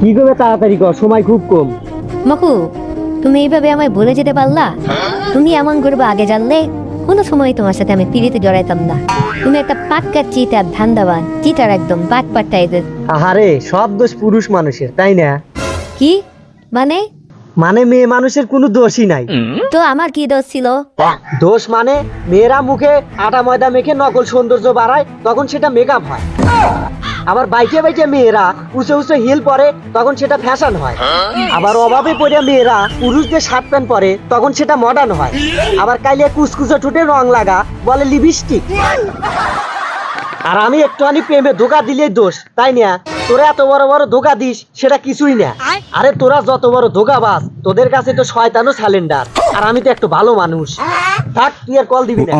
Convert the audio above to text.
কি করবে তাড়াতাড়ি কর সময় খুব কম। মকু তুমি এইভাবে আমায় বলে যেতে পারলা? তুমি এমন করবে আগে জানলে কোনো সময় তোমার সাথে আমি পিড়িতে জড়াইতাম না। তুমি একটা পাক্কা চিটার ধান্দাবান চিটার একদম বাট পাট টাইপের আহারে সব দোষ পুরুষ মানুষের তাই না? কি? মানে? মানে মেয়ে মানুষের কোনো দোষই নাই। তো আমার কি দোষ ছিল? দোষ মানে মেয়েরা মুখে আটা ময়দা মেখে নকল সৌন্দর্য বাড়ায় তখন সেটা মেকআপ হয়। আবার বাইকে বাইকে মেয়েরা উঁচু উঁচু হিল পরে তখন সেটা ফ্যাশন হয়। আবার অভাবে পড়ে মেয়েরা পুরুষদের শার্ট প্যান্ট পরে তখন সেটা মডার্ন হয়। আবার কাইলে কুচকুচো ঠোঁটে রং লাগা বলে লিপস্টিক আর আমি একটুখানি প্রেমে ধোকা দিলেই দোষ তাই না? তোরা এত বড় বড় ধোকা দিস সেটা কিছুই না। আরে তোরা যত বড় ধোকা বাস তোদের কাছে তো শয়তানও স্যালেন্ডার আর আমি তো একটু ভালো মানুষ। থাক তুই আর কল দিবি না।